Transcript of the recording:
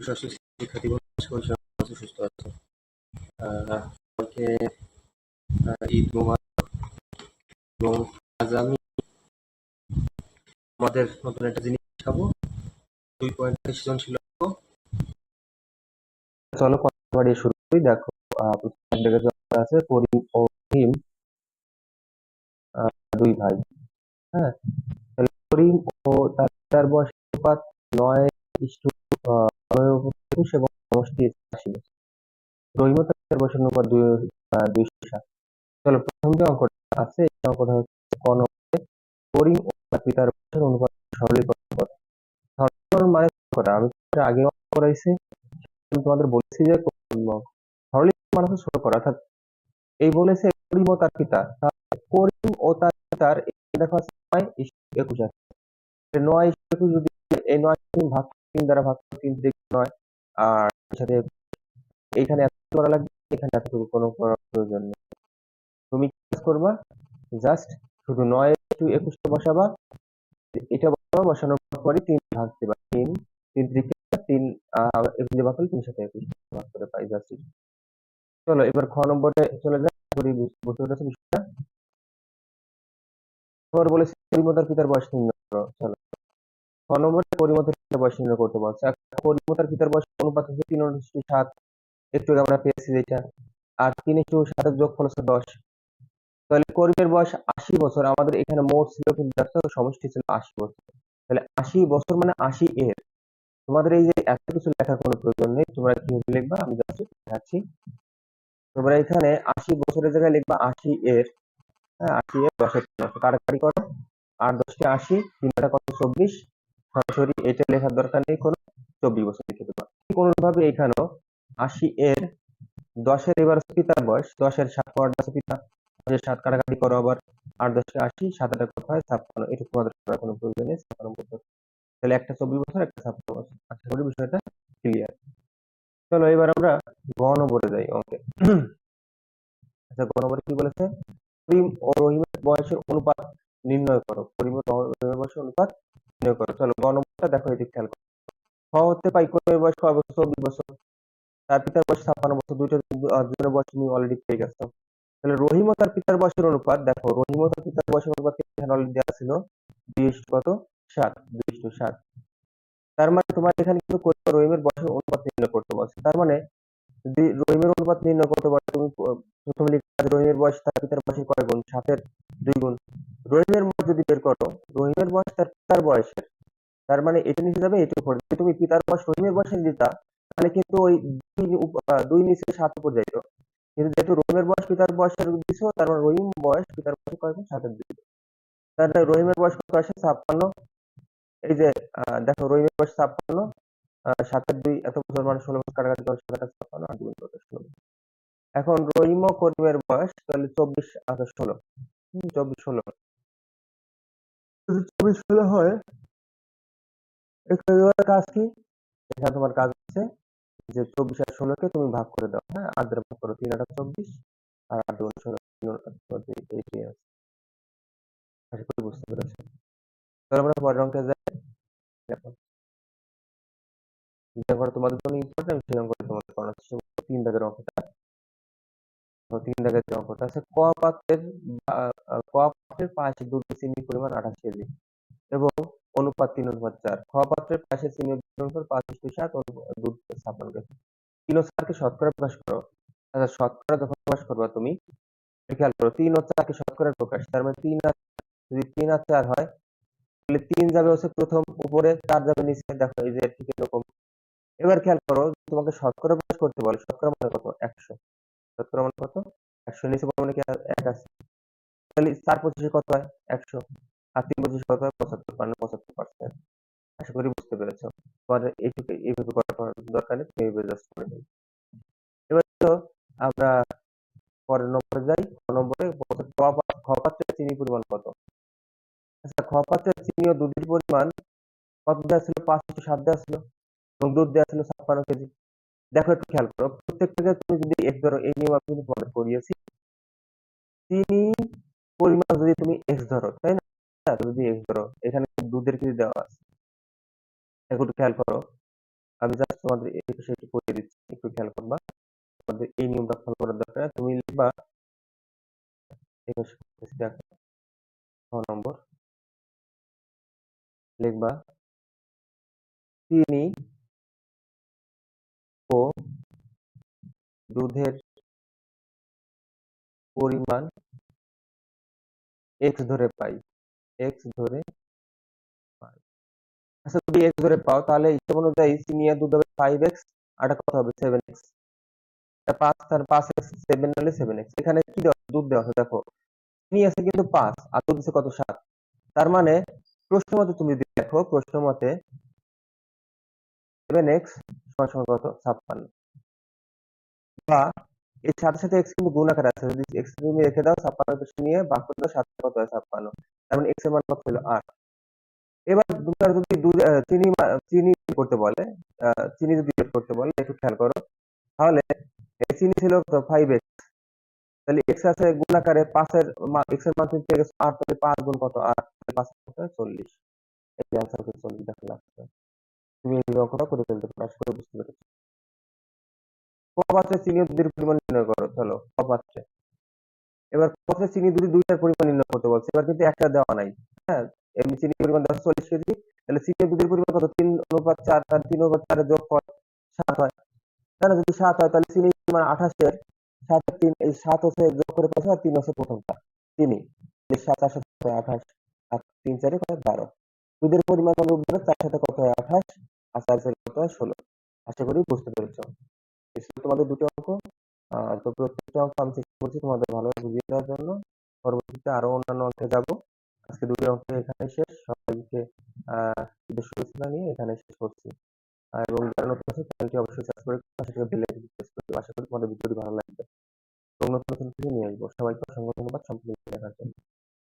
সুস্বাস্থ্য শিক্ষার্থী বন্ধু সুস্থ আছো সবাইকে ঈদ এবং আজ আমি আমাদের নতুন একটা জিনিস খাব দুই পয়েন্ট সৃজনশীল চলো কথা বাড়িয়ে শুরু করি। দেখো আছে করিম ও আহ, দুই ভাই। হ্যাঁ? করিম ও তার বয়স অনুপাত নয় একুশ এবং সমষ্টি আশি রহিম ও তার বয়স দুই দুইশো সাত চলো প্রথম যে অঙ্কটা আছে, এই অঙ্কটা হচ্ছে ক নম্বরে করিম ও তার পিতার বয়সের অনুপাত সরলীকরণ করে। সরলীকরণ মানে করা আমি আগে অঙ্ক করাইছি তোমাদের বলেছি যে সরলীকরণ মানে হচ্ছে ছোট করা অর্থাৎ এই বলেছে করিম ও তার পিতা। করিম ও তার পিতার দেখো আছে নয় একুশ আছে। নয় একুশ যদি এই নয় ভাগ তিন দ্বারা ভাগ তিন দিকে নয় আর সাথে এইখানে এত করা লাগবে, এখানে এতটুকু কোনো করার প্রয়োজন নেই। তুমি কাজ করবা জাস্ট শুধু নয় টু একুশটা বসাবা, এটা বসাবা, বসানোর পরে তিন ভাগ দিবা। তিন তিন ত্রিকে তিন একুশ ভাগ করলে তিন সাথে একুশ ভাগ করে পাই জাস্ট চলো, এবার খ নম্বরে চলে যাই করি বুঝতে পেরেছ বিষয়টা? বলেছে পিতার বয়স নির্ণয় করো চলো। খ নম্বরে পরিমতার পিতার বয়স নির্ণয় করতে বলছে। পরিমতার পিতার বয়স অনুপাত হচ্ছে তিন অনুষ্ঠি সাত। একটু আমরা পেয়েছি যেটা। আর তিন একটু সাতের যোগ ফল হচ্ছে দশ। তাহলে করিমের বয়স আশি বছর। আমাদের এখানে মোট ছিল কিন্তু সমষ্টি ছিল আশি বছর। তাহলে আশি বছর মানে আশি এর। তোমাদের এই যে এত কিছু লেখার কোনো প্রয়োজন নেই। তোমরা কীভাবে লিখবা, আমি জাস্ট দেখাচ্ছি। তোমরা এখানে আশি বছরের জায়গায় লিখবা আশি এর। হ্যাঁ আশি এর দশের কাটাকাটি করো। আর দশটি আশি, তিনটা কত? চব্বিশ। সরাসরি এটা লেখার দরকার নেই, কোনো চব্বিশ বছর লিখে দেবা ঠিক অনুরূপভাবে এখানেও আশি এর দশের এবার পিতার বয়স, দশের সাত পর দশ পিতা, দশের সাত কাটাকাটি করো আবার, আট দশকে আশি, সাত আটে কত হয়, ছাপ্পান্ন, এটা তোমাদের করার কোনো প্রয়োজন নেই, ছাপ্পান্ন বছর। তাহলে একটা চব্বিশ বছর, একটা ছাপ্পান্ন বছর। আশা করি বিষয়টা ক্লিয়ার চলো এবার আমরা গ বলে যাই অঙ্কে। আচ্ছা গ নম্বরে কি বলেছে? করিম ও রহিমের বয়সের অনুপাত নির্ণয় করো। করিম ও রহিমের বয়সের অনুপাত নির্ণয় করো। চলো গ দেখো এদিক খেয়াল করো। খ হতে পাই করিমের বয়স কয় বছর চব্বিশ বছর। তার পিতার বয়স ছাপ্পান্ন বছর, দুইটা দুজনের বয়স তুমি অলরেডি পেয়ে গেছো। তাহলে রহিম তার পিতার বয়সের অনুপাত দেখো, রহিম তার পিতার বয়সের অনুপাত এখানে অলরেডি দেওয়া ছিল? দুই কত? সাত ইস্টু সাত। তার মানে তোমার এখানে কিন্তু রহিমের বয়সের অনুপাত নির্ণয় করতে বলছে? তার মানে রহিমের অনুপাত নির্ণয় করতে পারো, তুমি প্রথমে রহিমের বয়স তার পিতার বয়সের কয় গুণ? সাতের দুই গুণ। রহিমের বয়স যদি বের করো, রহিমের বয়স তার পিতার বয়সের। তার মানে এটা নিচে যাবে এটা উপরে যদি তুমি পিতার বয়স রহিমের বয়সে দিতা, তাহলে কিন্তু ওই দুই নিচে সাত উপর যাইত। কিন্তু যেহেতু রহিমের বয়স পিতার বয়সের দিছো, তার মানে রহিম বয়স পিতার বয়স কয় গুণ সাতের দুই তাহলে রহিমের বয়স কত আসে? ছাপ্পান্ন। এই যে দেখো রহিমের বয়স ছাপ্পান্ন সাতের দুই, এত বছর মানে ষোলো বছর কাটাকাটি করে সাত আট ছাপ্পান্ন আর দুই ষোলো। এখন রহিম ও করিমের বয়স, তাহলে চব্বিশ আচ্ছা ষোলো। চব্বিশ, ষোলো। যদি ষোলো হয় এখানে কাজ কি? এখানে তোমার কাজ হচ্ছে যে চব্বিশ আর ষোলোকে তুমি ভাগ করে দাও হ্যাঁ? আট ভাগ করো, তিন আটা চব্বিশ, আর আট দুগুণ ষোলো বুঝতে পেরেছ। তাহলে আমরা পরের তোমাদের জন্য ইম্পর্টেন্ট সেই অঙ্কটা তোমাদের। তিন দাগের অঙ্কটা তিন দাগের আছে ক পাত্রের ক পাত্রের পাশে দুধ চিনি পরিমাণ আঠাশ কেজি এবং অনুপাত তিন, অনুপাত চার। খ পাত্রের পাশে চিনি অনুপাত পাঁচ সাত দুধ তিন ও চারকে শতকরা প্রকাশ করো। আচ্ছা শতকরা যখন প্রকাশ তুমি খেয়াল করো, তিন ও চারকে শতকরা প্রকাশ, তার মানে তিন আর, যদি তিন আর চার হয়, তাহলে তিন যাবে হচ্ছে প্রথম, উপরে চার যাবে নিচে, দেখো এই যে ঠিক এরকম। এবার খেয়াল করো, তোমাকে শতকরা প্রকাশ করতে বলে, শতকরা মানে কত? একশো। মানে কত? একশো, নিচে মানে কি এক আছে? তাহলে চার পঁচিশে কত হয়? একশো। আর তিন পঁচিশে কত হয়? পঁচাত্তর মানে পঁচাত্তর পার্সেন্ট আশা করি বুঝতে পেরেছ। পরে এইটুকু এইভাবে করার দরকার নেই, তুমি এইভাবে জাস্ট করে নেবে এবার তো আমরা পরের নম্বরে যাই। নম্বরে বলছে ক খ পাত্রের চিনি পরিমাণ কত? আচ্ছা খ পাত্রের চিনি ও দুধের পরিমাণ কত দেওয়া ছিল? পাঁচ ইস্টু সাত দেওয়া ছিল। এবং দুধ দেওয়া ছিল ছাপ্পান্ন কেজি। দেখো একটু খেয়াল করো প্রত্যেকটাকে তুমি যদি এক ধরো এই নিয়ম আমি কিন্তু তোমাদের করিয়েছি চিনি পরিমাণ যদি তুমি এক্স ধরো, তাই না? যদি এক্স ধরো, এখানে দুধের কেজি দেওয়া আছে। একটু খেয়াল করো, আমি জাস্ট তোমাদের একটু পড়িয়ে দিচ্ছি, একটু খেয়াল করবা। তোমাদের এই নিয়মটা ফলো করার দরকার তুমি লিখবা ছ নম্বর। লিখবা চিনি ও দুধের পরিমাণ এক্স ধরে পাই এক্স ধরে পাই। আচ্ছা যদি এক্স ধরে পাও, তাহলে হিসাব অনুযায়ী চিনি দুধ হবে ফাইভ এক্স আর কত হবে সেভেন এক্স পাঁচ, তার পাঁচ এক্স সেভেন হলে সেভেন এক্স এখানে কি দেওয়া দুধ দেওয়া দেখো। চিনি আছে কিন্তু পাঁচ, আর দুধ আছে কত? সাত। তার মানে প্রশ্ন মতে তুমি দেখো, প্রশ্ন মতে সেভেন এক্স কত ছাপ্পান্ন। বা এর সাথে সাথে এক্স কিন্তু গুণ আকারে আছে। যদি এক্স তুমি রেখে দাও, ছাপ্পান্ন পাশে নিয়ে ভাগ করে দাও, সাত কত হয় ছাপ্পান্ন? তার মানে এক্সের মান কত হলো আট। এবার তোমার যদি চিনি চিনি করতে বলে চিনি যদি বের করতে বলে, একটু খেয়াল করো। তাহলে এই চিনি ছিল ফাইভ এক্স তাহলে এক্স আছে গুণ আকারে পাঁচের এক্সের মান তুমি পেয়ে গেছো আট, তাহলে পাঁচ গুণ কত? আট পাঁচ কত? চল্লিশ। এই হচ্ছে চল্লিশ, দেখা লাস্টে তুমি এই অঙ্কটা করে ফেলতে পারো, আশা করি বুঝতে চিনি দুধের পরিমাণ নির্ণয় করো, চলো এবার চিনি দুধ দুইটার পরিমাণ নির্ণয় করতে বলছে, এবার কিন্তু একটা দেওয়া নাই। হ্যাঁ এমনি চিনির পরিমাণ চল্লিশ কেজি, তাহলে চিনি দুধের পরিমাণ কত? তিন অনুপাত চার তিন অনুপাত চারের যোগ সাত হয়। যদি সাত হয়, তাহলে চিনির পরিমাণ আঠাশের, সাত, তিন, এই সাত হচ্ছে যোগ করে পাশে আর তিন হচ্ছে প্রথমটা। এই সাত আঠাশ আর তিন, চারে কত বারো। দুধের পরিমাণ অনুরূপ ধরে চার সাথে কত হয়? আঠাশ। আর চার চারে কত হয়? ষোলো। আশা করি বুঝতে পেরেছ। এই ছিল তোমাদের দুটো অঙ্ক। তো প্রত্যেকটা অঙ্ক আমি চেষ্টা করছি তোমাদের ভালোভাবে বুঝিয়ে দেওয়ার জন্য। পরবর্তীতে আরও অন্যান্য অঙ্কে যাব। আজকে দুটো অঙ্ক এখানে শেষ। সবাইকে ঈদের শুভেচ্ছা নিয়ে এখানে শেষ করছি। এবং যারা নতুন আছে, চ্যানেলটি অবশ্যই সাবস্ক্রাইব করে পাশে বেল আইকনটি আশা করি তোমাদের ভিডিওটি ভালো লাগবে। এবং নতুন নতুন কিছু নিয়ে আসব। সবাইকে অসংখ্য ধন্যবাদ। সম্পূর্ণ দেখার জন্য।